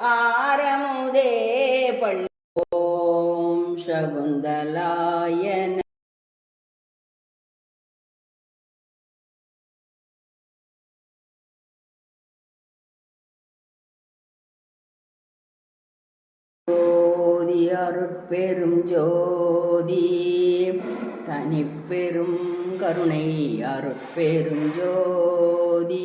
ஆரமுதே பள்ளி ஓம் சகுந்தலாய ஜோதி அருட்பெரும் ஜோதி தனிப்பெரும் கருணை அருட்பெரும் ஜோதி.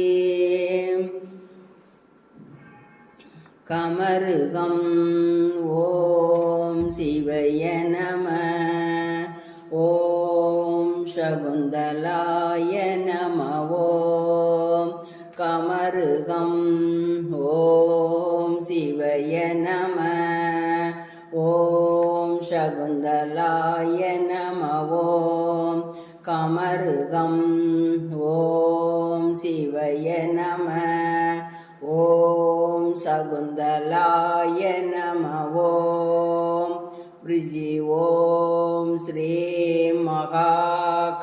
கமருகம். ஓம் சிவய நம. ஓம் சகுந்தலாய நம. ஓம் கமருகம். ஓம் சிவய நம. ஓம் சகுந்தலாய நம. ஓம் கமருகம். சகுந்தலாய நமவோம் ரிஜி ஓம் ஸ்ரீ மகா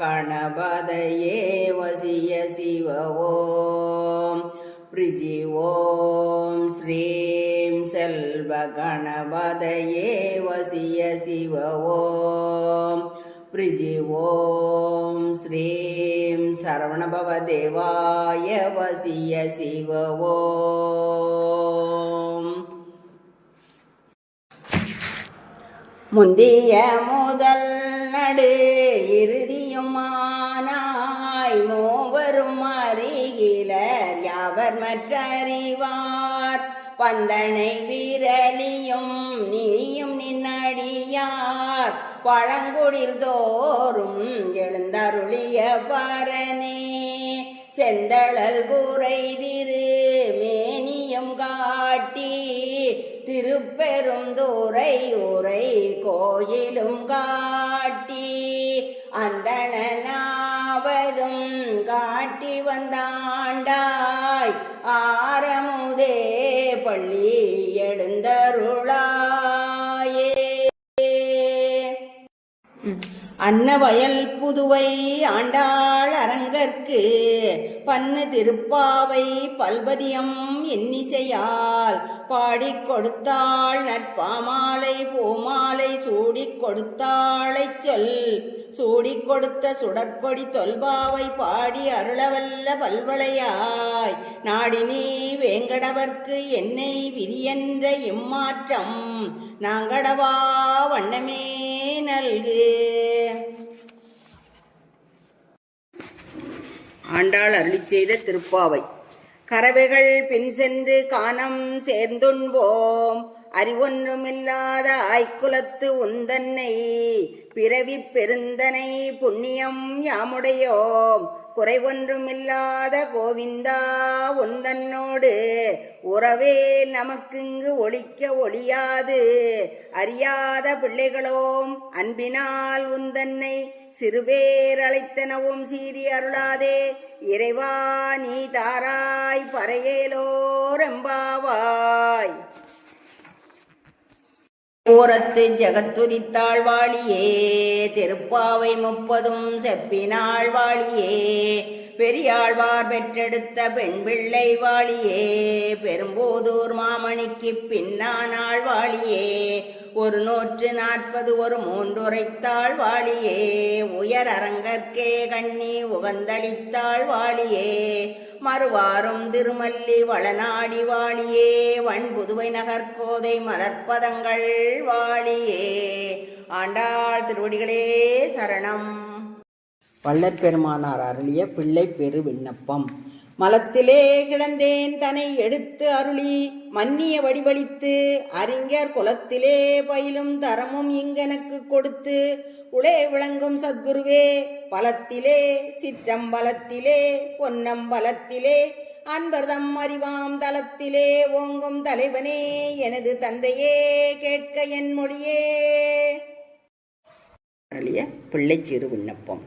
கணபதயே வசிய சிவ ஓம் ரிஜி ஓம் ஸ்ரீம் செல்வ கணபதயே வசிய சிவ ஓம் பிரிஜி ஓம் ஸ்ரீ சரவணபவ தேவாய வசிய சிவவோ முந்திய முதல் நடு இறுதியுமானாய் மூவரும் அறிகிலர் யாவர் மற்றறிவார்? பந்தனை விரலியும் நீயும் நின்னடியார். பழங்குடில் தோறும் எழுந்தருளிய பரனே செந்தழல் புரை திரு மேனியும் காட்டி திருப்பெருந்துரை உரை கோயிலும் காட்டி அந்தனாவதும் காட்டி வந்தாண்டாய். ஆரமுதே பள்ளி எழுந்தருளா அன்னவயல் புதுவை ஆண்டாள் அரங்கற்கு பன்னு திருப்பாவை பல்பதியம் எண்ணிசையால் பாடிக் கொடுத்தாள் நற்பாமாலை பூமாலை சூடிக் கொடுத்தாளை சொல். சூடிக் கொடுத்த சுடற்கொடி தொல்பாவை பாடி அருளவல்ல பல்வளையாய். நாடினி வேங்கடவர்க்கு என்னை விதியென்ற இம்மாற்றம். நாங்கடவா வண்ணமே நல்கு. ஆண்டாள் அருளி செய்த திருப்பாவை. கறவைகள் பின் சென்று காணம் சேர்ந்துண்போம். அறிவொன்றுமில்லாத ஆய்க்குலத்து உந்தன்னை. பிறவி பெருந்தனை புண்ணியம் யாமுடையோம். குறைவொன்றுமில்லாத கோவிந்தா உந்தன்னோடு உறவே நமக்குங்கு ஒழிக்க ஒழியாது. அறியாத பிள்ளைகளோம் அன்பினால் உந்தன்னை சிறுபேர் அழைத்தனவும் சீறி அருளாதே. இறைவா நீ தாராய் பறையேலோரெம்பாவாய் ஓரத்து ஜெகத்துதித்தாள் வாழியே திருப்பாவை முப்பதும் செப்பினாள் வாழியே பெரியாழ்வார் பெற்றெடுத்த பெண் பிள்ளை வாழியே பெரும்போதூர் மாமணிக்கு பின்னானாள் வாழியே ஒரு நூற்று நாற்பது ஒரு மூன்றுரைத்தாள் வாழியே உயர் அரங்கற்கே கண்ணி உகந்தளித்தாள் வாழியே மறுவாரும் திருமல்லி வளநாடி வாழியே வன் புதுவை நகர்கோதை மலர்ப்பதங்கள் வாழியே. ஆண்டாள் திருவடிகளே சரணம். வள்ளற் பெருமானார் அருளிய பிள்ளை பெரு விண்ணப்பம். மலத்திலே கிடந்தேன் தன்னை எடுத்து அருளி மன்னிய வடிவழித்து அறிஞர் குலத்திலே பயிலும் தரமும் இங்கனக்கு கொடுத்து உளே விளங்கும் சத்குருவே பலத்திலே சிற்றம்பலத்திலே பொன்னம்பலத்திலே அன்பர்தம் அறிவாம் தலத்திலே ஓங்கும் தலைவனே எனது தந்தையே கேட்க என் மொழியே. பிள்ளை சிறு விண்ணப்பம்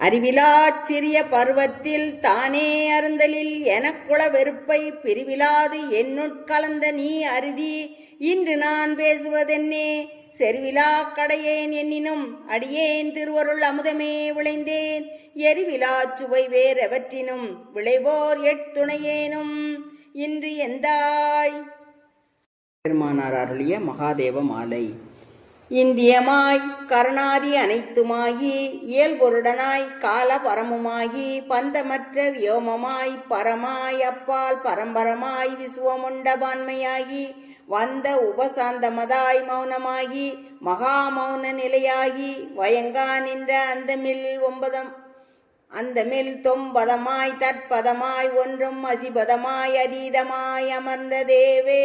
அறிவிலா சிறிய பருவத்தில் தானே அருந்தலில் எனக்குள வெறுப்பை பிரிவிலாது என்னுட்கலந்த நீ அருதி. இன்று நான் பேசுவதென்னே? செருவிலா கடையேன் என்னினும் அடியேன் திருவருள் அமுதமே விளைந்தேன். எரிவிலா சுவை வேறெவற்றினும் விளைவோர் எட்டுணையேனும் இன்று எந்தாய்? பெருமானார் அருளிய மகாதேவ மாலை. இந்தியமாய் கருணாதி அனைத்துமாகி இயல்பொருடனாய் கால பரமுமாகி பந்தமற்ற வியோமமாய் பரமாய் அப்பால் பரம்பரமாய் விசுவமுண்டபான்மையாகி வந்த உபசாந்தமதாய் மௌனமாகி மகா மௌன நிலையாகி வயங்கா நின்ற அந்தமில் ஒன்பதம் அந்தமில் தொம்பதமாய் தற்பதமாய் ஒன்றும் அசிபதமாய் அதீதமாய் அமர்ந்த தேவே.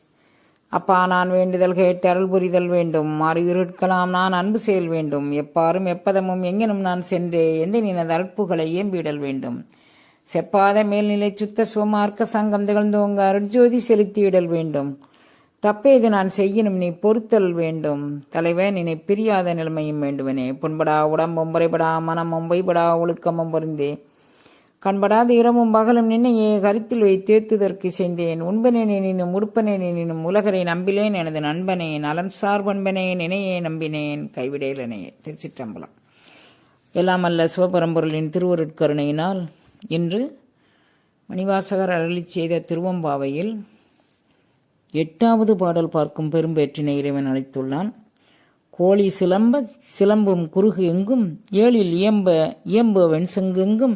அப்பா நான் வேண்டுதல் கேட்டு அருள் புரிதல் வேண்டும். அறிவிருட்கலாம் நான் அன்பு செயல் வேண்டும். எப்பாரும் எப்பதமும் எங்கெனும் நான் சென்றே எந்த நினது அற்புகளை ஏம்பிடல் வேண்டும். செப்பாத மேல்நிலை சுத்த சுவமார்க்க சங்கம் திகழ்ந்தோங்க அருட்ஜோதி செலுத்தியிடல் வேண்டும். தப்பேது நான் செய்யணும் நீ பொறுத்தல் வேண்டும். தலைவன் நினை பிரியாத நிலைமையும் வேண்டுவனே. புண்படா உடம்பும் முறைபடா மனமும் பொய்படா ஒழுக்கமும் பொருந்தே. கண்படாத இரவும் பகலும் நின்னையே கருத்தில் வைத்தேத்துதற்கு செய்தேன் உண்பனேன் எனினும் உடுப்பனேன் எனினும் உலகரை நம்பிலேன் எனது நண்பனே நலம் சார்பண்பனே நினையே நம்பினேன் கைவிடேலனே திருச்சிற்றம்பலம். எல்லாம் அல்ல சிவபரம்பொருளின் திருவருட்கருணையினால் இன்று மணிவாசகர் அருளி செய்த திருவம்பாவையில் எட்டாவது பாடல் பார்க்கும் பெரும்பேற்றினை இறைவன் அளித்துள்ளான். கோழி சிலம்ப சிலம்பும் குறுகு எங்கும் ஏழில் இயம்ப இயம்ப வெண்செங்கெங்கும்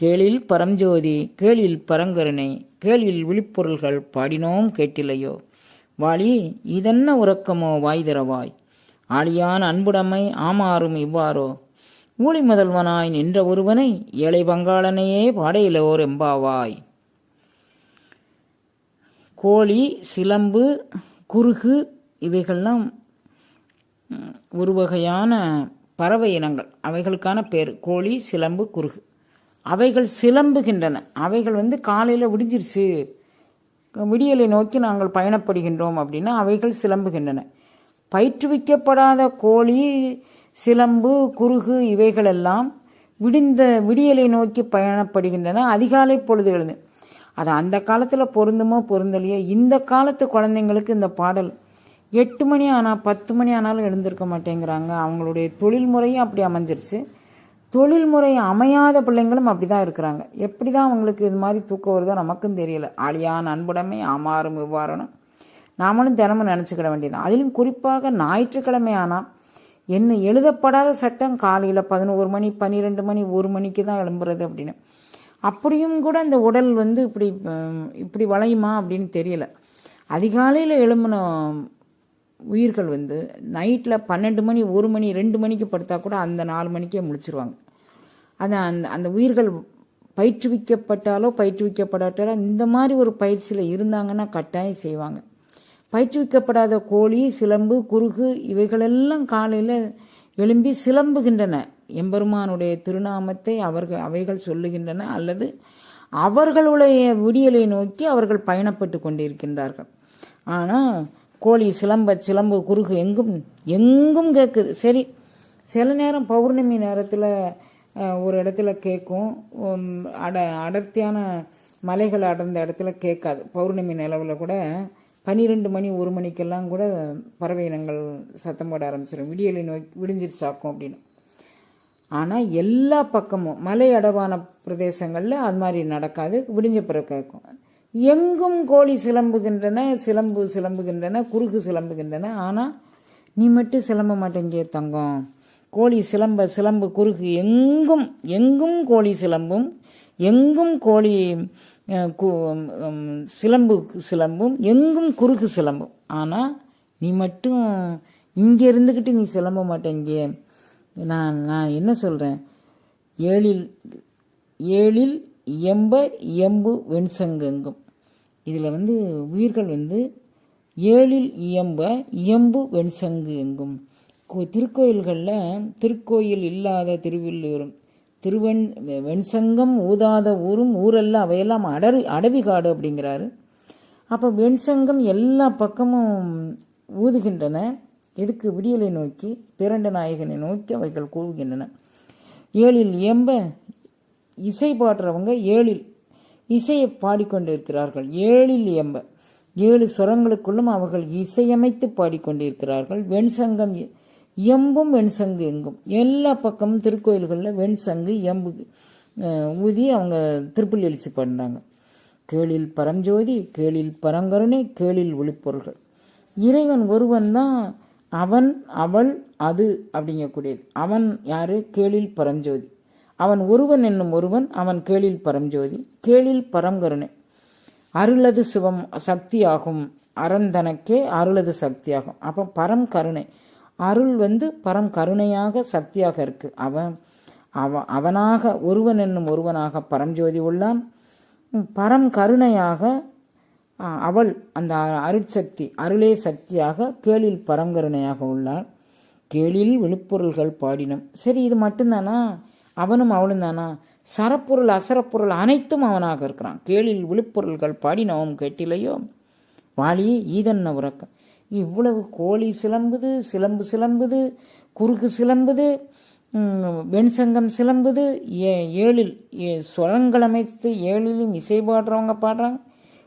கேளில் பரஞ்சோதி கேளில் பரங்கருணை கேளில் விழிப்பொருள்கள் பாடினோம் கேட்டிலையோ வாளி இதென்ன உறக்கமோ வாய் திறவாய் ஆளியான் அன்புடைமை ஆமாறும் இவ்வாறோ? ஊழி முதல்வனாய் நின்ற ஒருவனை ஏழை பங்காளனையே பாடையிலோர் எம்பாவாய். கோழி சிலம்பு குறுகு இவைகள்லாம் ஒரு வகையான பறவை இனங்கள். அவைகளுக்கான பேர் கோழி சிலம்பு குறுகு. அவைகள் சிலம்புகின்றன. அவைகள் வந்து காலையில் விடிஞ்சிருச்சு. விடியலை நோக்கி நாங்கள் பயணப்படுகின்றோம் அப்படின்னா அவைகள் சிலம்புகின்றன. பயிற்றுவிக்கப்படாத கோழி சிலம்பு குறுகு இவைகளெல்லாம் விடிந்த விடியலை நோக்கி பயணப்படுகின்றன. அதிகாலை பொழுது எழுது அது அந்த காலத்தில் பொருந்துமோ பொருந்தலையோ. இந்த காலத்து குழந்தைங்களுக்கு இந்த பாடல் எட்டு மணி ஆனால் பத்து மணி ஆனாலும் எழுந்திருக்க மாட்டேங்கிறாங்க. அவங்களுடைய தொழில் முறையும் அப்படி அமைஞ்சிருச்சு. தொழில் முறை அமையாத பிள்ளைங்களும் அப்படி தான் இருக்கிறாங்க. எப்படி தான் அவங்களுக்கு இது மாதிரி தூக்கம் வருதோ நமக்கும் தெரியல. ஆளியான் அன்புடைமை ஆமாறும் இவ்வாறுன்னு நாமளும் தினமும் நினச்சிக்கிட வேண்டியதான் அதிலும் குறிப்பாக ஞாயிற்றுக்கிழமை ஆனால் என்ன எழுதப்படாத சட்டம் காலையில் பதினோரு மணி பன்னிரெண்டு மணி ஒரு மணிக்கு தான் எழும்புறது அப்படின்னு. அப்படியும் கூட அந்த உடல் வந்து இப்படி இப்படி வளையுமா அப்படின்னு தெரியல. அதிகாலையில் எழும்பின உயிர்கள் வந்து நைட்டில் பன்னெண்டு மணி ஒரு மணி ரெண்டு மணிக்கு படுத்தா கூட அந்த நாலு மணிக்கே முடிச்சிருவாங்க அது அந்த அந்த உயிர்கள் பயிற்றுவிக்கப்பட்டாலோ பயிற்றுவிக்கப்படாட்டாலோ இந்த மாதிரி ஒரு பயிற்சியில் இருந்தாங்கன்னா கட்டாயம் செய்வாங்க. பயிற்றுவிக்கப்படாத கோழி சிலம்பு குறுகு இவைகளெல்லாம் காலையில் எழும்பி சிலம்புகின்றன. எம்பெருமானுடைய திருநாமத்தை அவர்கள் அவைகள் சொல்லுகின்றன அல்லது அவர்களுடைய விடியலை நோக்கி அவர்கள் பயணப்பட்டு கொண்டிருக்கின்றார்கள். ஆனால் கோழி சிலம்ப சிலம்பு குறுகு எங்கும் எங்கும் கேட்குது சரி சில நேரம் பௌர்ணமி நேரத்தில் ஒரு இடத்துல கேட்கும் அட அடர்த்தியான மலைகள் அடர்ந்த இடத்துல கேட்காது. பௌர்ணமி நிலவில் கூட பன்னிரெண்டு மணி ஒரு மணிக்கெல்லாம் கூட பறவை இனங்கள் சத்தம் போட ஆரம்பிச்சிடும் விடியலை நோக்கி விடிஞ்சிருச்சாக்கும் அப்படின்னு. ஆனால் எல்லா பக்கமும் மலை அடவான பிரதேசங்களில் அது மாதிரி நடக்காது. விடிஞ்ச பிறகு கேட்கும் எங்கும் கோழி சிலம்புகின்றன சிலம்பு சிலம்புகின்றன குறுகு சிலம்புகின்றன. ஆனால் நீ மட்டும் சிலம்ப மாட்டேங்கிய தங்கம். கோழி சிலம்ப சிலம்பு குறுகு எங்கும் எங்கும் கோழி சிலம்பும் எங்கும் கோழி சிலம்பு சிலம்பும் எங்கும் குறுகு சிலம்பும். ஆனால் நீ மட்டும் இங்கே இருந்துக்கிட்டு நீ சிலம்ப மாட்டேங்க நான் நான் என்ன சொல்கிறேன் ஏழில் ஏழில் இயம்ப இயம்பு வெண்சங்கெங்கும் இதில் வந்து உயிர்கள் வந்து ஏழில் இயம்ப இயம்பு வெண்சங்கு எங்கும். திருக்கோயில்களில் திருக்கோயில் இல்லாத திருவில்லூரும் திருவெண் வெண்சங்கம் ஊதாத ஊரும் ஊரெல்லாம் அவையெல்லாம் அடவி காடு அப்படிங்கிறாரு. அப்போ வெண்சங்கம் எல்லா பக்கமும் ஊதுகின்றன. எதுக்கு? விடியலை நோக்கி பிறண்ட நாயகனை நோக்கி அவைகள் கூவுகின்றன. ஏழில் இயம்ப இசை பாடுறவங்க ஏழில் இசையை பாடிக்கொண்டிருக்கிறார்கள் ஏழில் இயம்ப. ஏழு சுரங்களுக்குள்ளும் அவர்கள் இசையமைத்து பாடிக்கொண்டிருக்கிறார்கள் வெண்சங்கம் எம்பும் வெண்சங்கு எங்கும். எல்லா பக்கமும் திருக்கோயில்களில் வெண்சங்கு எம்பு ஊதி அவங்க திருப்பள்ளி எழுச்சி பண்ணுறாங்க கேளில் பரஞ்சோதி கேளில் பரங்கருணை கேளில் ஒளிப்பொருள்கள். இறைவன் ஒருவன் தான் அவன் அவள் அது அப்படிங்கக்கூடியது. அவன் யாரு? கேளில் பரஞ்சோதி. அவன் ஒருவன் என்னும் ஒருவன் அவன் கேளில் பரஞ்சோதி கேளில் பரங்கருணை. அருளது சிவம் சக்தியாகும். அறந்தனக்கே அருளது சக்தியாகும். அப்போ பரம் கருணை அருள் வந்து பரம் கருணையாக சக்தியாக இருக்கு. அவன் அவ அவனாக ஒருவன் என்னும் ஒருவனாக பரஞ்சோதி உள்ளான். பரம் கருணையாக அவள் அந்த அருட்சக்தி அருளே சக்தியாக கேளில் பரங்கருணையாக உள்ளாள். கேளில் விழுப்பொருள்கள் பாடினம். சரி இது மட்டும்தானா? அவனும் அவளும் தானா? சரப்பொருள் அசரப்பொருள் அனைத்தும் அவனாக இருக்கிறான். கேளில் விழுப்பொருள்கள் பாடினவும் கேட்டிலையோ வாலி ஈதன்ன உறக்கம் இவ்வளவு கோழி சிலம்புது சிலம்பு சிலம்புது குறுகு சிலம்புது வெண்சங்கம் சிலம்புது ஏ ஏழில் ஏ சுரங்கள் அமைத்து ஏழிலும் இசை பாடுறவங்க பாடுறாங்க.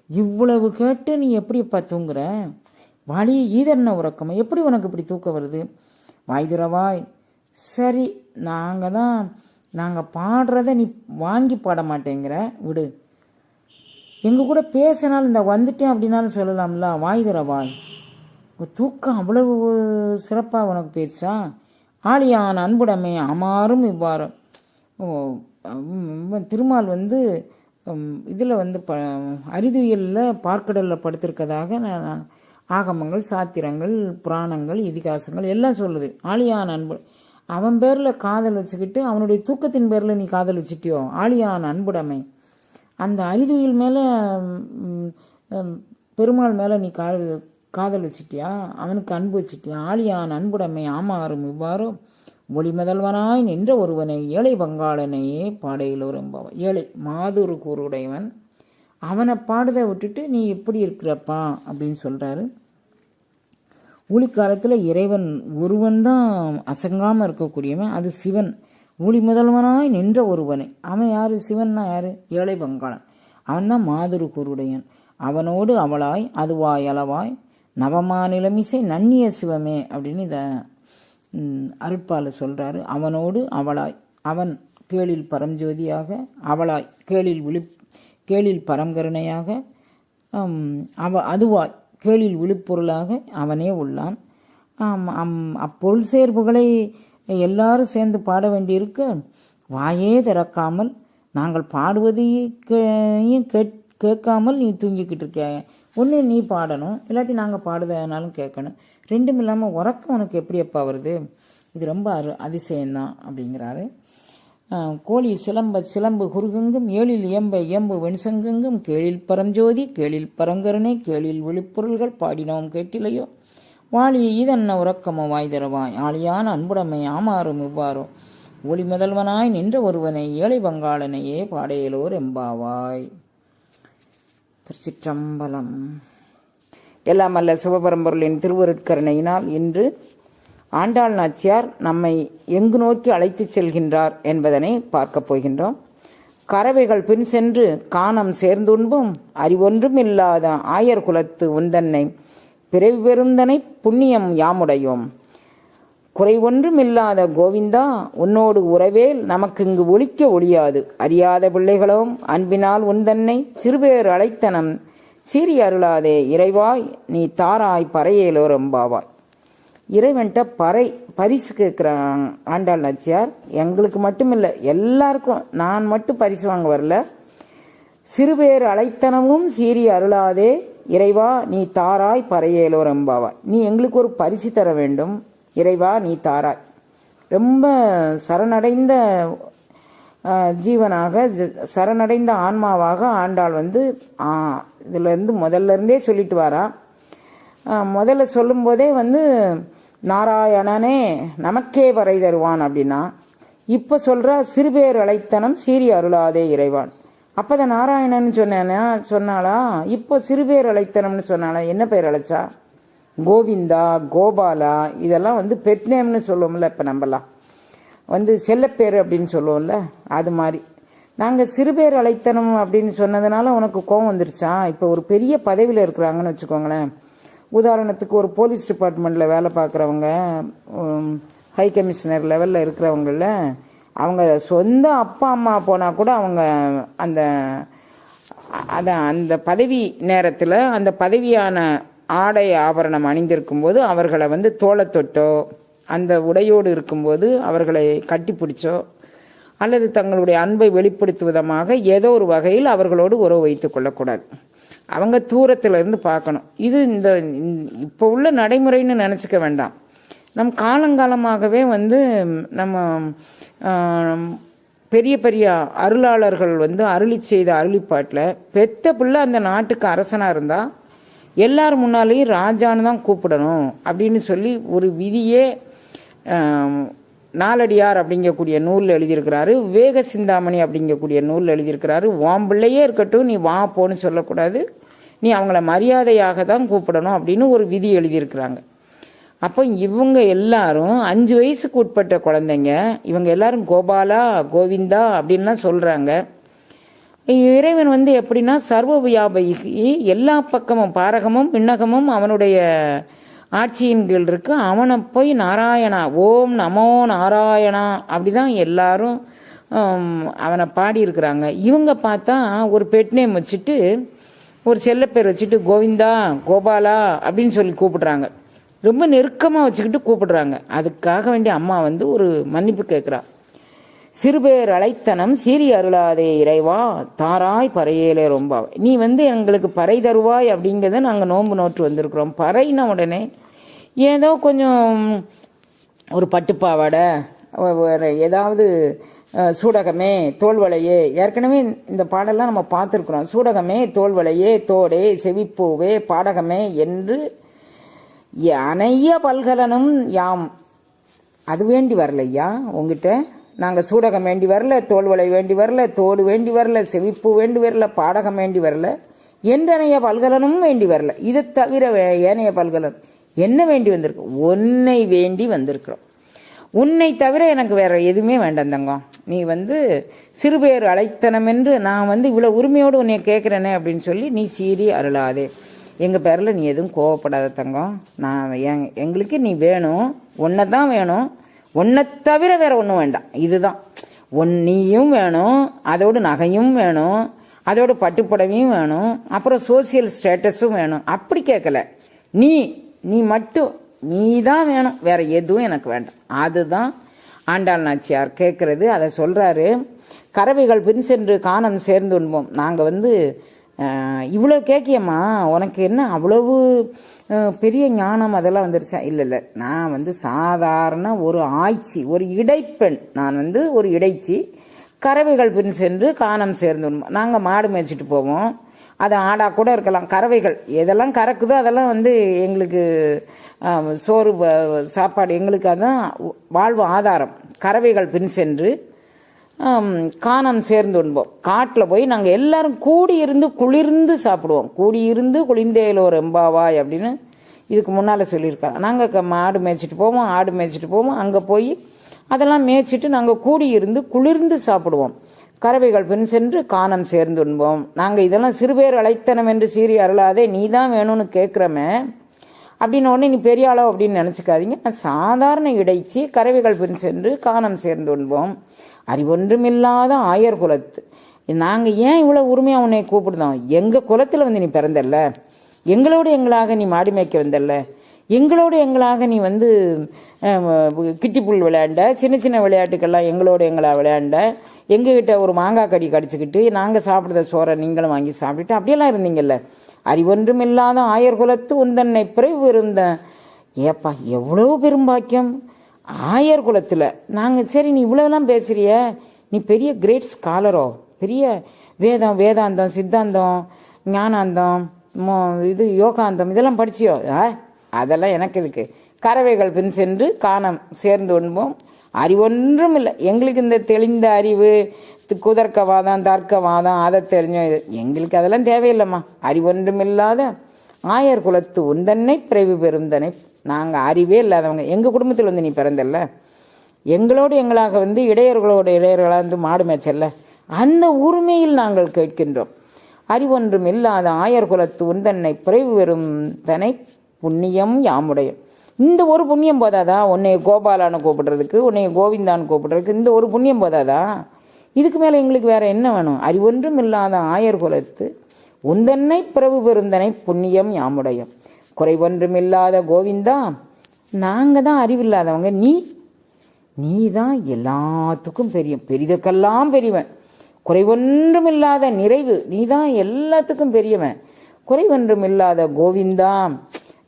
இவ்வளவு கேட்டு நீ எப்படிப்பா தூங்குற? வாலி ஈதர்ன உறக்கம்? எப்படி உனக்கு இப்படி தூக்கம் வருது? வாய்திரவாய் சரி நாங்கள் தான் நாங்கள் பாடுறத நீ வாங்கி பாட மாட்டேங்கிற. விடு. எங்கள் கூட பேசினாலும் இந்த வந்துட்டேன் அப்படின்னாலும் சொல்லலாம்ல. வாய்திரவாய் வாய். தூக்கம் அவ்வளவு சிறப்பாக உனக்கு போயிடுச்சா? ஆலியான் அன்புடமே அமாறும் இவ்வாறு. திருமால் வந்து இதில் வந்து ப அறிதுயலில் பார்க்கடலில் படுத்திருக்கதாக நான் ஆகமங்கள் சாத்திரங்கள் புராணங்கள் இதிகாசங்கள் எல்லாம் சொல்லுது. ஆலியான் அன்பு. அவன் பேரில் காதல் வச்சுக்கிட்டு அவனுடைய தூக்கத்தின் பேரில் நீ காதல் வச்சுட்டியோ? ஆலியான் அன்புடைமை. அந்த அறிதுயில் மேலே பெருமாள் மேலே நீ கா காதல் வச்சிட்டியா அவனுக்கு அன்பு வச்சிட்டியா? ஆலியான் அன்புடைமை ஆமாறும் இவ்வாறும் ஒளி முதல்வனாய் நின்ற ஒருவனை ஏழை பங்காளனையே பாடையில் விரும்பவன் ஏழை மாதுரு கூறுடையவன். அவனை பாடுதை விட்டுட்டு நீ எப்படி இருக்கிறப்பா? அப்படின்னு சொல்கிறாரு ஊழிக்காலத்தில் இறைவன் ஒருவன் தான் அசங்காமல் இருக்கக்கூடியவன். அது சிவன். ஊழி முதல்வனாய் நின்ற ஒருவனை. அவன் யாரு? சிவன்னா யார்? ஏழை பங்காளன் அவன் தான் மாதுரு கூறுடையன். அவனோடு அவளாய் அதுவாய் அளவாய் நவமாநிலமிசை நன்னிய சிவமே அப்படின்னு இதை அருட்பால சொல்றாரு. அவனோடு அவளாய் அவன் கேளில் பரஞ்சோதியாக அவளாய் கேளில் விழு கேளில் பரங்கருணையாக அவ அதுவாய் கேளில் விழுப்பொருளாக அவனே உள்ளான். அம், அப்பொருள் சேர்ப்புகளை எல்லாரும் சேர்ந்து பாட வேண்டியிருக்க. வாயே திறக்காமல் நாங்கள் பாடுவதையும் கேட் கேட்காமல் நீ தூங்கிக்கிட்டு இருக்க ஒன்று நீ பாடணும் இல்லாட்டி நாங்கள் பாடுதனாலும் கேட்கணும். ரெண்டும் இல்லாமல் உறக்கம் உனக்கு எப்படி எப்போ வருது? இது ரொம்ப அரு அதிசயம்தான் அப்படிங்கிறாரு. கோழி சிலம்ப சிலம்பு குறுகுங்கும் ஏழில் இயம்ப இயம்பு வெண்சங்குங்கும் கேளில் பரஞ்சோதி கேளில் பரங்கருணை கேளில் விழிப்பொருள்கள் பாடினோம் கேட்டிலையோ? வாழி இதன்ன உறக்கமோ வாய்தரவாய் ஆளியான அன்புடைமை ஆமாறும் இவ்வாறோ? ஒளி முதல்வனாய் நின்ற ஒருவனை ஏழை பங்காளனையே பாடையலோர் எம்பாவாய். திருச்சிற்றம்பலம். எல்லாம் அல்ல சிவபரம்பொருளின் திருவருட்கருணையினால் இன்று ஆண்டாள் நாச்சியார் நம்மை எங்கு நோக்கி அழைத்துச் செல்கின்றார் என்பதனை பார்க்கப் போகின்றோம். கறவைகள் பின் சென்று காணம் சேர்ந்துண்பும் அறிவொன்றும் இல்லாத ஆயர் குலத்து உந்தன்னை பிறவி பெருந்தனை புண்ணியம் யாமுடையோம். குறைவொன்றும் இல்லாத கோவிந்தா உன்னோடு உறவேல் நமக்கு இங்கு ஒழிக்க ஒழியாது. அறியாத பிள்ளைகளும் அன்பினால் உந்தன்னை சிறுபேர் அழைத்தனம் சீறி அருளாதே இறைவாய் நீ தாராய் பறையேலோர் எம்பாவாய் இறைவன்ட்ட பறை பரிசு கேட்குறான் ஆண்டாள் நாச்சியார். எங்களுக்கு மட்டும் இல்லை எல்லாருக்கும் நான் மட்டும் பரிசு வாங்க வரல. சிறுபேர் அழைத்தனமும் சீறி அருளாதே இறைவா நீ தாராய் பறையேலோர் எம்பாவாய் நீ எங்களுக்கு ஒரு பரிசு தர வேண்டும். இறைவா நீ தாராய். ரொம்ப சரணடைந்த ஜீவனாக சரணடைந்த ஆன்மாவாக ஆண்டாள் வந்து ஆஹ், முதல்ல இருந்தே சொல்லிட்டு வாரா. முதல்ல சொல்லும்போதே வந்து நாராயணனே நமக்கே வரை தருவான் அப்படின்னா இப்போ சொல்கிற சிறுபேர் அழைத்தனம் சீரி அருளாதே இறைவான். அப்பதான் நாராயணன் சொன்னேன்னா சொன்னாளா? இப்போ சிறுபேர் அழைத்தனம்னு சொன்னாளா? என்ன பேர் அழைச்சா? கோவிந்தா கோபாலா இதெல்லாம் வந்து பெட் நேம்னு சொல்லுவோம்ல இப்போ நம்மலாம் வந்து செல்லப்பேர் அப்படின்னு சொல்லுவோம்ல அது மாதிரி. நாங்கள் சிறுபேர் அழைத்தனம் அப்படின்னு சொன்னதுனால உனக்கு கோவம் வந்துருச்சா? இப்போ ஒரு பெரிய பதவியில் இருக்கிறாங்கன்னு வச்சுக்கோங்களேன். உதாரணத்துக்கு ஒரு போலீஸ் டிபார்ட்மெண்ட்டில் வேலை பார்க்குறவங்க ஹை கமிஷனர் லெவலில் இருக்கிறவங்கள அவங்க சொந்த அப்பா அம்மா போனால் கூட அவங்க அந்த அதான் அந்த பதவி நேரத்தில் அந்த பதவியான ஆடை ஆபரணம் அணிந்திருக்கும் போது அவர்களை வந்து தோலை தொட்டோ அந்த உடையோடு இருக்கும்போது அவர்களை கட்டிப்பிடிச்சோ அல்லது தங்களுடைய அன்பை வெளிப்படுத்தும் விதமாக ஏதோ ஒரு வகையில் அவர்களோடு உறவு வைத்து கொள்ளக்கூடாது. அவங்க தூரத்தில் இருந்து பார்க்கணும். இது இந்த இப்போ உள்ள நடைமுறைன்னு நினச்சிக்க வேண்டாம். நம் காலங்காலமாகவே வந்து நம்ம பெரிய பெரிய அருளாளர்கள் வந்து அருளி செய்த அருளிப்பாட்டில் பெத்த பிள்ளை அந்த நாட்டுக்கு அரசனாக இருந்தால் எல்லார் முன்னாலேயும் ராஜான்னு தான் கூப்பிடணும் அப்படின்னு சொல்லி ஒரு விதியே நாலடியார் அப்படிங்கக்கூடிய நூலில் எழுதியிருக்கிறாரு. வேக சிந்தாமணி அப்படிங்கக்கூடிய நூலில் எழுதியிருக்கிறாரு. உன் பிள்ளையே இருக்கட்டும் நீ வா போன்னு சொல்லக்கூடாது. நீ அவங்கள மரியாதையாக தான் கூப்பிடணும் அப்படின்னு ஒரு விதி எழுதியிருக்கிறாங்க. அப்போ இவங்க எல்லாரும் அஞ்சு வயசுக்கு உட்பட்ட குழந்தைங்க இவங்க எல்லாரும் கோபாலா கோவிந்தா அப்படின்லாம் சொல்கிறாங்க இறைவன் வந்து எப்படின்னா சர்வ வியாபகி எல்லா பக்கமும் பாரகமும் விண்ணகமும் அவனுடைய ஆட்சியின் கீழ் இருக்கு. அவனை போய் நாராயணா ஓம் நமோ நாராயணா அப்படிதான் எல்லாரும் அவனை பாடியிருக்கிறாங்க. இவங்க பார்த்தா ஒரு பெட் நேம் வச்சுட்டு ஒரு செல்லப்பேர் வச்சுட்டு கோவிந்தா கோபாலா அப்படின்னு சொல்லி கூப்பிடுறாங்க. ரொம்ப நெருக்கமாக வச்சுக்கிட்டு கூப்பிடுறாங்க. அதுக்காக வேண்டிய அம்மா வந்து ஒரு மன்னிப்பு கேட்குறா. சிறுபேர் அழைத்தனம் சீரி அருளாதே இறைவா தாராய் பறையிலே ரொம்ப. நீ வந்து எங்களுக்கு பறை தருவாய் அப்படிங்கிறத நாங்கள் நோன்பு நோற்று வந்திருக்கிறோம். பறையின உடனே ஏதோ கொஞ்சம் ஒரு பட்டுப்பாவாடை ஒ- ஏதாவது சூடகமே தோல்வளையே ஏற்கனவே இந்த பாடலாம் நம்ம பார்த்துருக்குறோம். சூடகமே தோல்வளையே தோடே செவிப்பூவே பாடகமே என்று அனைய பல்கலனும் யாம். அது வேண்டி வரலையா உங்ககிட்ட நாங்கள் சூடகம் வேண்டி வரல தோல்வளை வேண்டி வரல தோடு வேண்டி வரல செவிப்பு வேண்டி வரல பாடகம் வேண்டி வரல என்றனைய பல்கலனும் வேண்டி வரல. இதை தவிர வே- ஏனைய பல்கலன் என்ன வேண்டி வந்திருக்கு? உன்னை வேண்டி வந்திருக்கிறோம். உன்னை தவிர எனக்கு வேற எதுவுமே வேண்டாம் தங்கம் நீ வந்து சிறுபேர் அழைத்தனம் என்று நான் வந்து இவ்வளோ உரிமையோடு உன்னை கேட்குறேனே அப்படின்னு சொல்லி நீ சீறி அருளாதே. எங்கள் பேரில் நீ எதுவும் கோவப்படாத தங்கம் நான் எங் எங்களுக்கு நீ வேணும். உன்னை தான் வேணும். ஒன்றை தவிர வேற ஒன்றும் வேண்டாம். இதுதான். ஒன்னியும் வேணும் அதோடு நகையும் வேணும் அதோடு பட்டுப்புடவையும் வேணும் அப்புறம் சோசியல் ஸ்டேட்டஸும் வேணும். அப்படி கேட்கல. நீ நீ மட்டும் நீ தான் வேணும். வேற எதுவும் எனக்கு வேண்டாம். அதுதான் ஆண்டாள் நாச்சியார் கேட்கறது. அதை சொல்றாரு. கறவைகள் பின் சென்று காணம் சேர்ந்து உண்போம். நாங்கள் வந்து இவ்வளோ கேட்கியம்மா உனக்கு என்ன அவ்வளவு பெரிய ஞானம் அதெல்லாம் வந்துருச்சா? இல்லை இல்லை. நான் வந்து சாதாரண ஒரு ஆய்ச்சி ஒரு இடைப்பெண். நான் வந்து ஒரு இடைச்சி கறவைகள் பின் சென்று காணம் சேர்ந்து நாங்கள் மாடு மேய்ச்சிட்டு போவோம். அது ஆடாக கூட இருக்கலாம். கறவைகள் எதெல்லாம் கறக்குதோ அதெல்லாம் வந்து எங்களுக்கு சோறு வ- சாப்பாடு எங்களுக்கு அதான் வாழ்வு ஆதாரம். கறவைகள் பின் சென்று காணம் சேர்ந்து உண்போம். காட்டில் போய் நாங்கள் எல்லாரும் கூடி இருந்து குளிர்ந்து சாப்பிடுவோம். கூடி இருந்து குளிர்ந்தேலோர் எம்பாவாய் அப்படின்னு இதுக்கு முன்னால் சொல்லியிருக்காங்க. நாங்கள் மாடு மேய்ச்சிட்டு போவோம் ஆடு மேய்ச்சிட்டு போவோம். அங்கே போய் அதெல்லாம் மேய்ச்சிட்டு நாங்கள் கூடி இருந்து குளிர்ந்து சாப்பிடுவோம். கறவைகள் பின் சென்று காணம் சேர்ந்து உண்போம். நாங்கள் இதெல்லாம் சிறுபேர் அழைத்தனம் என்று சீறி அருளாதே நீ தான் வேணும்னு கேட்குறமே. அப்படின்னு உடனே நீ பெரிய ஆளோ அப்படின்னு நினச்சிக்காதீங்க. சாதாரண இடைச்சி கறவைகள் பின் சென்று காணம் சேர்ந்து உண்போம். அறிவொன்றுமில்லாத ஆயர் குலத்து. நாங்கள் ஏன் இவ்வளோ உரிமையாக உன்னை கூப்பிடுதோம்? எங்கள் குலத்தில் வந்து நீ பிறந்தல்ல. எங்களோடு எங்களாக நீ மாடி மேய்க்க வந்தல்ல. எங்களோடு எங்களாக நீ வந்து கிட்டி கிட்டிப்புல் விளையாண்ட சின்ன சின்ன விளையாட்டுக்கெல்லாம் எங்களோட எங்களா விளையாண்ட எங்ககிட்ட ஒரு மாங்காய் கடி கடிச்சுக்கிட்டு நாங்கள் சாப்பிட்றத சோறை நீங்களும் வாங்கி சாப்பிட்டுட்டு அப்படியெல்லாம் இருந்தீங்கல்ல. அறிவொன்றும் இல்லாத ஆயர் குலத்து உந்தன்னை பிறகு இருந்த ஏப்பா எவ்வளோ பெரும்பாக்கியம் ஆயர் குலத்தில் நாங்கள் சரி நீ இவ்வளோலாம் பேசுகிறிய நீ பெரிய கிரேட் ஸ்காலரோ பெரிய வேதம் வேதாந்தம் சித்தாந்தம் ஞானாந்தம் மோ- இது யோகாந்தம் இதெல்லாம் படிச்சியோ? ஆ? அதெல்லாம் எனக்கு இதுக்கு கறவைகள் பின் சென்று காணம் சேர்ந்து உண்போம். அறிவொன்றும் இல்லை எங்களுக்கு இந்த தெளிந்த அறிவு குதர்க்கவாதம் தர்க்கவாதம் அதை தெரிஞ்சோம். இது எங்களுக்கு அதெல்லாம் தேவையில்லைம்மா. அறிவொன்றும் இல்லாத ஆயர் குலத்து உந்தன்னை பிறவி பெருந்தனை. நாங்கள் அறிவே இல்லாதவங்க. எங்கள் குடும்பத்தில் வந்து நீ பிறந்தல்ல? எங்களோடு எங்களாக வந்து இடையர்களோட இடையர்களாக வந்து மாடு மேய்ச்சல்ல? அந்த உரிமையில் நாங்கள் கேட்கின்றோம். அறிவொன்றும் இல்லாத ஆயர் குலத்து உந்தன்னை பிறவி பெறும் தனை புண்ணியம் யாமுடையும் இந்த ஒரு புண்ணியம் போதாதா? உன்னைய கோபாலான்னு கூப்பிடுறதுக்கு உன்னைய கோவிந்தான்னு கூப்பிடுறதுக்கு இந்த ஒரு புண்ணியம் போதாதா? இதுக்கு மேலே எங்களுக்கு வேற என்ன வேணும்? அறிவொன்றும் இல்லாத ஆயர் குலத்து உந்தன்னை பிரபு பெருந்தனை புண்ணியம் யாமுடையம். குறைவொன்றும் இல்லாத கோவிந்தா நாங்கள் தான் அறிவில்லாதவங்க நீ நீ தான் எல்லாத்துக்கும் பெரிய பெரிதுக்கெல்லாம் பெரியவன். குறைவொன்றும் இல்லாத நிறைவு நீ தான் எல்லாத்துக்கும் பெரியவன். குறைவொன்றும் இல்லாத கோவிந்தா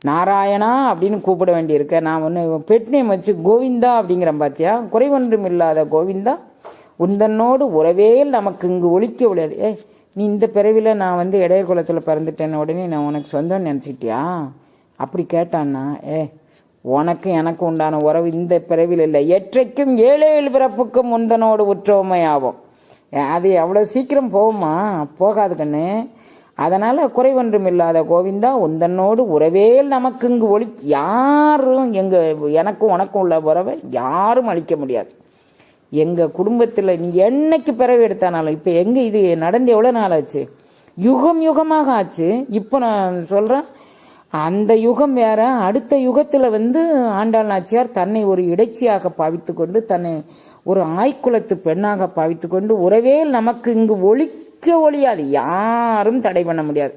நாராயணா அப்படின்னு கூப்பிட வேண்டியிருக்க. நான் ஒன்று பெட் நேம் வச்சு கோவிந்தா அப்படிங்கிறேன் பார்த்தியா குறைவொன்றும் இல்லாத கோவிந்தா உந்தன்னோடு உறவேல் நமக்கு இங்கு ஒழிக்க முடியாது ஏய் நீ இந்த பிறவில நான் வந்து இடையர் குளத்தில் பிறந்துட்டேன்னு உடனே நான் உனக்கு சொந்தம் நினச்சிட்டியா? அப்படி கேட்டான்னா ஏ உனக்கு எனக்கு உண்டான உறவு இந்த பிறவியில் இல்லை. எற்றைக்கும் ஏழு ஏழு பிறப்புக்கும் உந்தனோடு உற்றவமை ஆகும் அது எவ்வளோ சீக்கிரம் போகுமா? போகாது கண்ணு. அதனால் குறைவொன்றும் இல்லாத கோவிந்தா உந்தன்னோடு உறவேல் நமக்கு இங்கு ஒளி யாரும் எங்கள் எனக்கும் உனக்கும் உள்ள உறவை யாரும் அழிக்க முடியாது. எங்கள் குடும்பத்தில் நீ என்னைக்கு பிறவி எடுத்தானாலும் இப்போ எங்கே இது நடந்து எவ்வளோ நாள் ஆச்சு? யுகம் யுகமாக ஆச்சு. இப்போ நான் சொல்கிறேன் அந்த யுகம் வேற அடுத்த யுகத்தில் வந்து ஆண்டாள் நாச்சியார் தன்னை ஒரு இடைச்சியாக பாவித்து கொண்டு தன்னை ஒரு ஆய்க்குலத்து பெண்ணாக பாவித்து கொண்டு உறவேல் நமக்கு இங்கு ஒழிக்க ஒழியாது யாரும் தடை பண்ண முடியாது.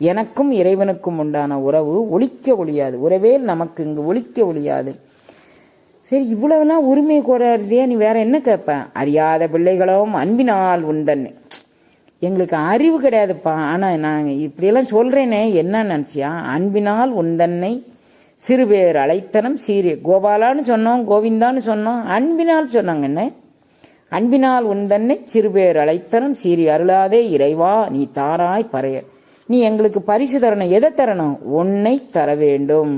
எனக்கும் இறைவனுக்கும் உண்டான உறவு ஒழிக்க ஒழியாது உறவேல் நமக்கு இங்கு ஒழிக்க ஒழியாது. சரி இவ்வளவுலாம் உரிமை கோராதே நீ வேற என்ன கேட்ப அறியாத பிள்ளைகளும் அன்பினால் உந்தன். எங்களுக்கு அறிவு கிடையாதுப்பா. ஆனால் நாங்கள் இப்படியெல்லாம் சொல்கிறேனே என்ன நினச்சியா? அன்பினால் உந்தன்னை சிறுபேர் அழைத்தனம் சீரிய கோபாலான்னு சொன்னோம் கோவிந்தான்னு சொன்னோம் அன்பினால் சொன்னாங்க என்ன? அன்பினால் உந்தன்னை சிறுபேர் அழைத்தனம் சீரி. அருளாதே இறைவா நீ தாராய் பறைய நீ எங்களுக்கு பரிசு தரணும். எதை தரணும்? உன்னை தர வேண்டும்.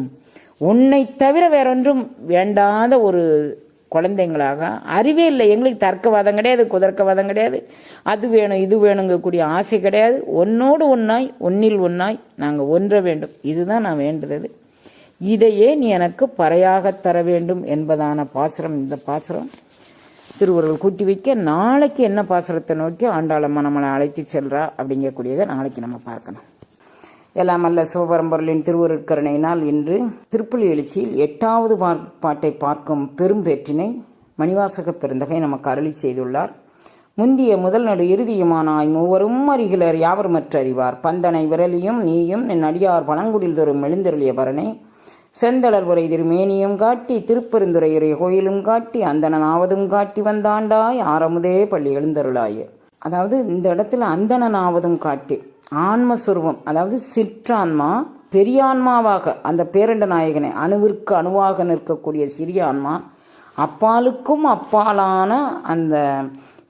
உன்னை தவிர வேறொன்றும் வேண்டாத ஒரு குழந்தைங்களாக அறிவே இல்லை. எங்களுக்கு தர்க்கவாதம் கிடையாது குதர்க்கவாதம் கிடையாது. அது வேணும் இது வேணுங்கக்கூடிய ஆசை கிடையாது. ஒன்னோடு ஒன்றாய் ஒன்னில் ஒன்றாய் நாங்கள் ஒன்ற வேண்டும். இதுதான் நான் வேண்டுறது இதையே நீ எனக்கு பறையாக தர வேண்டும் என்பதான பாசுரம் இந்த பாசுரம். திருவுருள் கூட்டி வைக்க நாளைக்கு என்ன பாசுரத்தை நோக்கி ஆண்டாளம்மா நம்மளை அழைத்து செல்றா அப்படிங்கக்கூடியதை நாளைக்கு நம்ம பார்க்கணும். எல்லாம் அல்ல சிவபரம்பொருளின் திருவருட்கருணையினால் இன்று திருப்புலி எழுச்சியில் எட்டாவது பாட்டை பார்க்கும் பெரும்பேற்றினை மணிவாசக பெருந்தகை நமக்கு அருளி செய்துள்ளார். முந்திய முதல் நடு இறுதியுமானாய் மூவரும் அறிகிலர் யாவருமற்ற அறிவார்? பந்தனை விரலியும் நீயும் என் அடியார் பழங்குடில் தோறும் எழுந்தருளிய பரனே. செந்தளர் உரை திருமேனியும் காட்டி திருப்பெருந்துறையுடைய கோயிலும் காட்டி அந்தணனாவதும் காட்டி வந்தாண்டாய். ஆரமுதே பள்ளி எழுந்தருளாய. அதாவது இந்த இடத்துல அந்தணனாவதும் காட்டி ஆன்மஸ்வரூபம் அதாவது சிற்றான்மா பெரியான்மாவாக அந்த பேரண்ட நாயகனை அணுவிற்கு அணுவாக நிற்கக்கூடிய சிறிய ஆன்மா அப்பாலுக்கும் அப்பாலான அந்த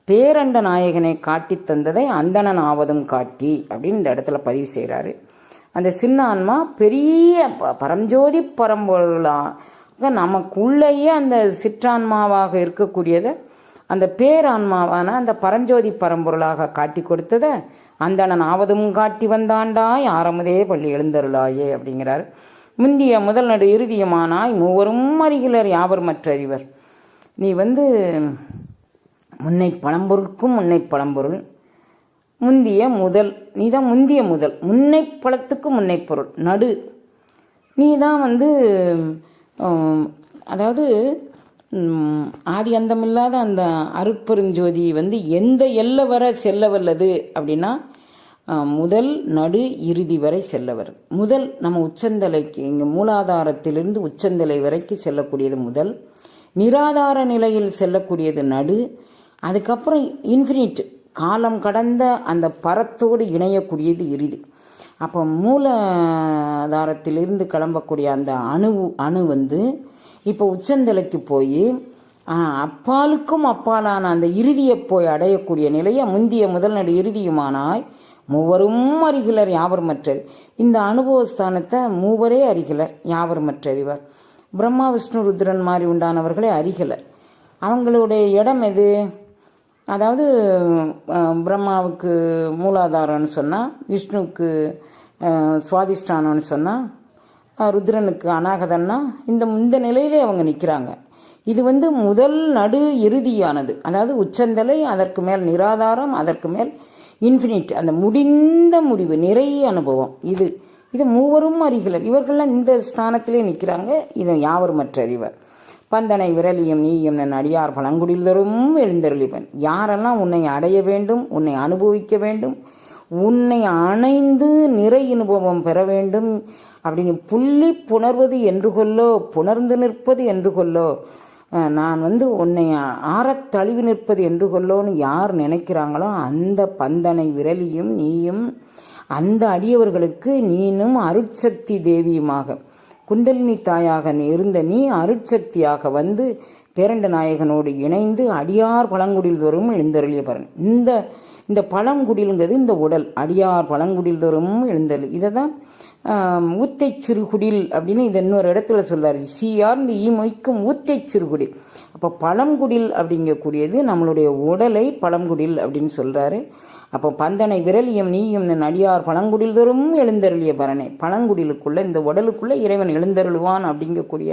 பேரண்ட நாயகனை காட்டி தந்ததை அந்தணன் ஆவதும் காட்டி அப்படின்னு இந்த இடத்துல பதிவு செய்கிறாரு அந்த சின்ன ஆன்மா பெரிய ப- பரஞ்சோதி பரம்பொருளாக நமக்குள்ளேயே அந்த சிற்றான்மாவாக இருக்கக்கூடியதை அந்த பேரான்மாவான அந்த பரஞ்சோதி பரம்பொருளாக காட்டி கொடுத்ததை அந்தணன் ஆவதும் காட்டி வந்தாண்டாய் ஆரமுதே பள்ளி எழுந்தருளாயே அப்படிங்கிறார். முந்திய முதல் நடு இறுதியுமானாய் மூவரும் அறிகிலர் யாவர் மற்றறிவர்? நீ வந்து முன்னை பழம்பொருளுக்கும் முன்னை பழம்பொருள். முந்திய முதல் நீ தான் முந்திய முதல். முன்னை பழத்துக்கு முன்னை பொருள். நடு. நீ தான் வந்து அதாவது ஆதி அந்தமில்லாத அந்த அருட்பெருஞ்சோதி வந்து எந்த எல்லை வரை செல்ல வல்லது அப்படின்னா முதல் நடு இறுதி வரை செல்ல வருது முதல் நம்ம உச்சந்தலைக்கு இங்கே மூலாதாரத்திலிருந்து உச்சந்தலை வரைக்கும் செல்லக்கூடியது முதல். நிராதார நிலையில் செல்லக்கூடியது நடு. அதுக்கப்புறம் இன்ஃபினிட் காலம் கடந்த அந்த பரத்தோடு இணையக்கூடியது இறுதி. அப்போ மூலாதாரத்திலிருந்து கிளம்பக்கூடிய அந்த அணு அணு வந்து இப்போ உச்சந்தலைக்கு போய் அப்பாலுக்கும் அப்பாலான அந்த இறுதியை போய் அடையக்கூடிய நிலையை முந்திய முதல் நடு இறுதியுமானாய் மூவரும் அறிகிலர் யாவர்மற்றது இந்த அனுபவஸ்தானத்தை மூவரே அறிகிலர் யாவர்மற்றறிவர் பிரம்மா விஷ்ணு ருத்ரன் மாதிரி உண்டானவர்களே அறிகிலர் அவங்களுடைய இடம் எது? அதாவது பிரம்மாவுக்கு மூலாதாரம்னு சொன்னால் விஷ்ணுவுக்கு சுவாதிஷ்டானம்னு சொன்னால் ருத்ரனுக்கு அநாகதன்னா இந்த இந்த நிலையிலே அவங்க நிற்கிறாங்க இது வந்து முதல் நடு இறுதியானது. அதாவது உச்சந்தலை அதற்கு மேல் நிராதாரம் அதற்கு மேல் இன்ஃபினிட் அந்த முடிந்த முடிவு நிறைய அனுபவம். இது இது மூவரும் அறிகிலர் இவர்கள்லாம் இந்த ஸ்தானத்திலே நிற்கிறாங்க இது யாவரும் மற்ற அறிவர். பந்தனை விரலியும் நீயும் நன் அடியார் பழங்குடில் தரும் எழுந்தருளிவன் யாரெல்லாம் உன்னை அடைய வேண்டும் உன்னை அனுபவிக்க வேண்டும் உன்னை அணைந்து நிறை அனுபவம் பெற வேண்டும் அப்படின்னு புள்ளி புணர்வது என்று கொல்லோ புணர்ந்து நிற்பது என்று கொல்லோ நான் வந்து உன்னை ஆறத் தழுவி நிற்பது என்று கொல்லோன்னு யார் நினைக்கிறாங்களோ அந்த பந்தனை விரலியும் நீயும் அந்த அடியவர்களுக்கு நீனும் அருட்சக்தி தேவியுமாக. குண்டலினி தாயாக நீ இருந்த நீ அருட்சக்தியாக வந்து பேரண்ட நாயகனோடு இணைந்து அடியார் பழங்குடில் தோறும் எழுந்தருளிய பரன் இந்த இந்த பழங்குடிலுங்கிறது இந்த உடல். அடியார் பழங்குடில் தோறும் எழுந்தருள். இதை தான் ஊத்தை சிறுகுடில் அப்படின்னு இது இன்னொரு இடத்துல சொல்றாரு. சீயார்ந்து ஈ மொய்க்கும் ஊத்தை சிறுகுடில். அப்போ பழங்குடில் அப்படிங்கக்கூடியது நம்மளுடைய உடலை பழங்குடில் அப்படின்னு சொல்கிறாரு அப்போ பந்தனை விரலியம் நீயும் நின் அடியார் பழங்குடில் தோறும் எழுந்தருளிய பரனே பழங்குடிலுக்குள்ளே இந்த உடலுக்குள்ளே இறைவன் எழுந்தருளுவான் அப்படிங்கக்கூடிய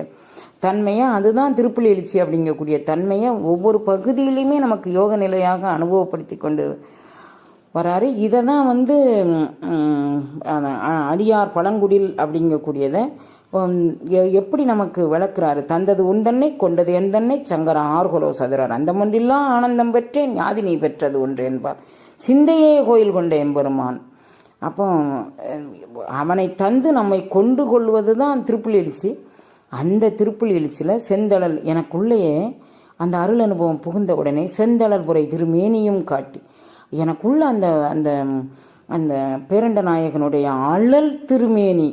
தன்மையை? அதுதான் திருப்புலி எழுச்சி அப்படிங்கக்கூடிய தன்மையை ஒவ்வொரு பகுதியிலையுமே நமக்கு யோக நிலையாக அனுபவப்படுத்தி கொண்டு வராரு. இதை தான் வந்து அடியார் பழங்குடில் அப்படிங்கக்கூடியதை எப்படி நமக்கு விளக்குறாரு? தந்தது உண்டன்னை கொண்டது எந்தன்னை சங்கர ஆர்கொலோ சதுரர். அந்த ஒன்றில்லாம் ஆனந்தம் பெற்றேன் ஞாதி நீ பெற்றது ஒன்று என்பார். சிந்தையே கோயில் கொண்ட எம்பெருமான். அப்போ அவனை தந்து நம்மை கொண்டு கொள்வது தான் திருப்புள் எழுச்சி அந்த திருப்புள் எழுச்சியில் செந்தழல் எனக்குள்ளேயே அந்த அருள் அனுபவம் புகுந்த உடனே செந்தழல் புரை திருமேனியும் காட்டி எனக்குள்ள அந்த அந்த அந்த பேரண்ட நாயகனுடைய அழல் திருமேனி.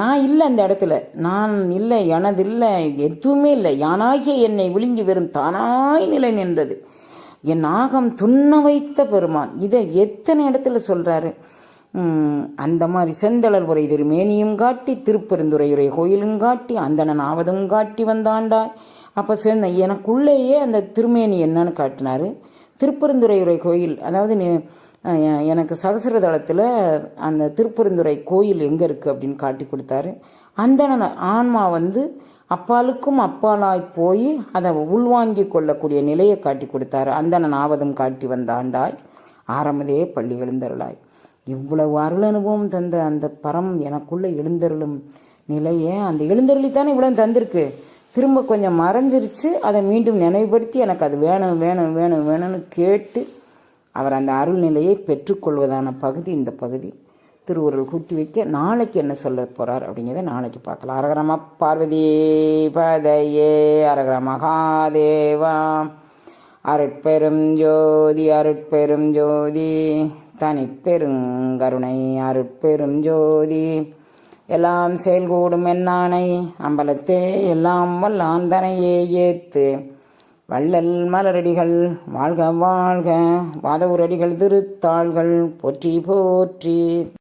நான் இல்லை அந்த இடத்துல. நான் இல்லை எனது இல்லை எதுவுமே இல்லை. யானாகிய என்னை விழுங்கி வெறும் தானாய் நிலை நின்றது. என் நாகம் துண்ண வைத்த பெருமான். இதை எத்தனை இடத்துல சொல்கிறாரு அந்த மாதிரி செந்தளல் உரை திருமேனியும் காட்டி திருப்பெருந்துரையுரை கோயிலும் காட்டி அந்தணன் ஆவதும் காட்டி வந்தாண்டாய். அப்போ சேர்ந்த எனக்குள்ளேயே அந்த திருமேனி என்னன்னு காட்டினாரு. திருப்பெருந்துறையுரை கோயில் அதாவது எனக்கு அஹ் தளத்தில் எனக்கு சகசிரதளத்தில் அந்த திருப்பெருந்துறை கோயில் எங்கே இருக்குது அப்படின்னு காட்டி கொடுத்தாரு. அந்த ஆன்மா வந்து அப்பாலுக்கும் அப்பாலாய் போய் அதை உள்வாங்கி கொள்ளக்கூடிய நிலையை காட்டி கொடுத்தாரு. அந்தன ஆவதம் காட்டி வந்தாண்டாய் ஆரம்பதே பள்ளி எழுந்தருளாய். இவ்வளவு அருள் அனுபவம் தந்த அந்த பரம் எனக்குள்ள எழுந்தருளும் நிலையை அந்த எழுந்தருளி தானே இவ்வளவு தந்திருக்கு. திரும்ப கொஞ்சம் மறைஞ்சிருச்சு. அதை மீண்டும் நினைவுபடுத்தி எனக்கு அது வேணும் வேணும் வேணும் வேணும்னு கேட்டு அவர் அந்த அருள் நிலையை பெற்றுக்கொள்வதான பகுதி இந்த பகுதி. திருவுருள் கூட்டி வைக்க நாளைக்கு என்ன சொல்ல போகிறார் அப்படிங்கிறத நாளைக்கு பார்க்கலாம். அரகரம பார்வதி பதையே அரகர மகாதேவா. அருட்பெரும் ஜோதி அருட்பெரும் ஜோதி. தனிப்பெருங்கருணை அருட்பெரும் ஜோதி. எல்லாம் செயல்கூடும் என்னானை. அம்பலத்தே எல்லாம் வல்லாந்தனையே ஏத்து. வள்ளல் மலரடிகள் வாழ்க வாழ்க. வாதவுரடிகள் திருத்தாள்கள் போற்றி போற்றி.